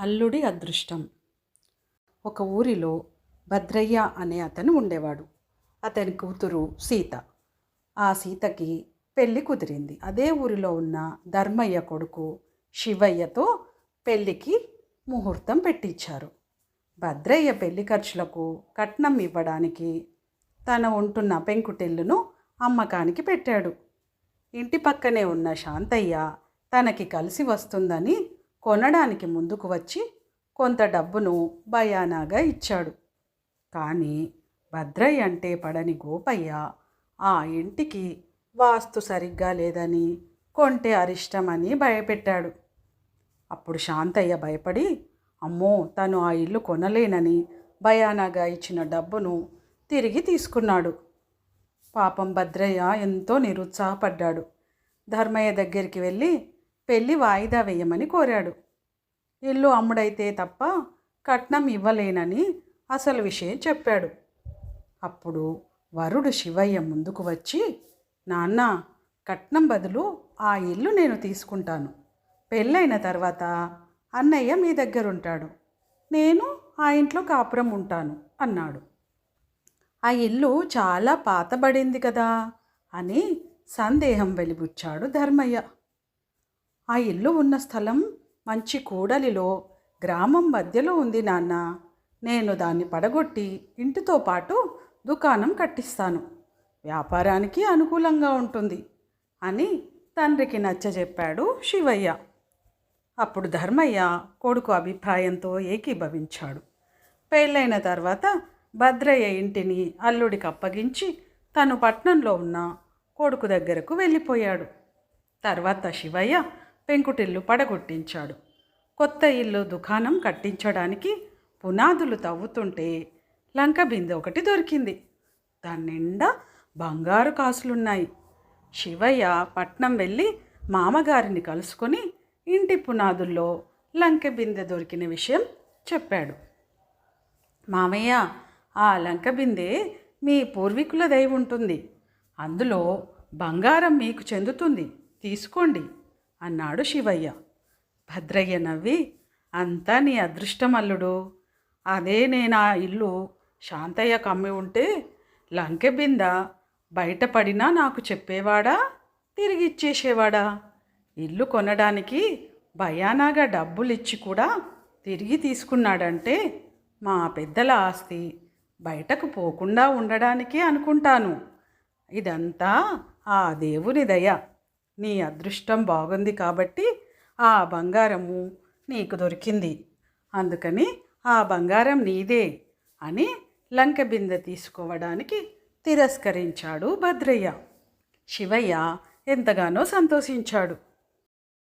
అల్లుడి అదృష్టం. ఒక ఊరిలో భద్రయ్య అనే అతను ఉండేవాడు. అతని కూతురు సీత. ఆ సీతకి పెళ్ళి కుదిరింది. అదే ఊరిలో ఉన్న ధర్మయ్య కొడుకు శివయ్యతో పెళ్ళికి ముహూర్తం పెట్టించారు భద్రయ్య పెళ్ళి ఖర్చులకు కట్నం ఇవ్వడానికి తన ఉంటున్న పెంకుటిల్లును అమ్మకానికి పెట్టాడు. ఇంటి పక్కనే ఉన్న శాంతయ్య తనకి కలిసి వస్తుందని కొనడానికి ముందుకు వచ్చి కొంత డబ్బును భయానాగా ఇచ్చాడు. కానీ భద్రయ్య అంటే పడని గోపయ్య ఆ ఇంటికి వాస్తు సరిగ్గా లేదని కొంటే అరిష్టమని భయపెట్టాడు. అప్పుడు శాంతయ్య భయపడి అమ్మో తను ఆ ఇల్లు కొనలేనని భయానాగా ఇచ్చిన డబ్బును తిరిగి తీసుకున్నాడు. పాపం భద్రయ్య ఎంతో నిరుత్సాహపడ్డాడు. ధర్మయ్య దగ్గరికి వెళ్ళి పెళ్ళి వాయిదా వేయమని కోరాడు. ఇల్లు అమ్ముడైతే తప్ప కట్నం ఇవ్వలేనని అసలు విషయం చెప్పాడు. అప్పుడు వరుడు శివయ్య ముందుకు వచ్చి నాన్న కట్నం బదులు ఆ ఇల్లు నేను తీసుకుంటాను. పెళ్ళైన తర్వాత అన్నయ్య మీ దగ్గర ఉంటాడు నేను ఆ ఇంట్లో కాపురం ఉంటాను అన్నాడు. ఆ ఇల్లు చాలా పాతబడింది కదా అని సందేహం వెలిబుచ్చాడు ధర్మయ్య. ఆ ఇల్లు ఉన్న స్థలం మంచి కూడలిలో గ్రామం మధ్యలో ఉంది నాన్న. నేను దాన్ని పడగొట్టి ఇంటితో పాటు దుకాణం కట్టిస్తాను. వ్యాపారానికి అనుకూలంగా ఉంటుంది అని తండ్రికి నచ్చజెప్పాడు శివయ్య. అప్పుడు ధర్మయ్య కొడుకు అభిప్రాయంతో ఏకీభవించాడు. పెళ్ళైన తర్వాత భద్రయ్య ఇంటిని అల్లుడికి అప్పగించి తను పట్నంలో ఉన్న కొడుకు దగ్గరకు వెళ్ళిపోయాడు. తర్వాత శివయ్య పెంకుటిల్లు పడగొట్టించాడు. కొత్త ఇల్లు దుకాణం కట్టించడానికి పునాదులు తవ్వుతుంటే లంక బిందె ఒకటి దొరికింది. దాని నిండా బంగారు కాసులున్నాయి. శివయ్య పట్నం వెళ్ళి మామగారిని కలుసుకొని ఇంటి పునాదుల్లో లంక బిందె దొరికిన విషయం చెప్పాడు. మామయ్య ఆ లంక బిందె మీ పూర్వీకుల దయ ఉంటుంది. అందులో బంగారం మీకు చెందుతుంది. తీసుకోండి. అన్నాడు శివయ్య. భద్రయ్య నవ్వి అంతా నీ అదృష్టం అల్లుడు అదే నేను ఆ ఇల్లు. శాంతయ్య కమ్మి ఉంటే లంకె బింద బయటపడినా నాకు చెప్పేవాడా? తిరిగి ఇచ్చేసేవాడా? ఇల్లు కొనడానికి భయానాగా డబ్బులు ఇచ్చి కూడా తిరిగి తీసుకున్నాడంటే మా పెద్దల ఆస్తి. బయటకు పోకుండా ఉండడానికే అనుకుంటాను. ఇదంతా ఆ దేవుని దయ. నీ అదృష్టం బాగుంది కాబట్టి ఆ బంగారము నీకు దొరికింది. అందుకని ఆ బంగారం నీదే అని లంక బిందె తీసుకోవడానికి తిరస్కరించాడు భద్రయ్య. శివయ్య ఎంతగానో సంతోషించాడు.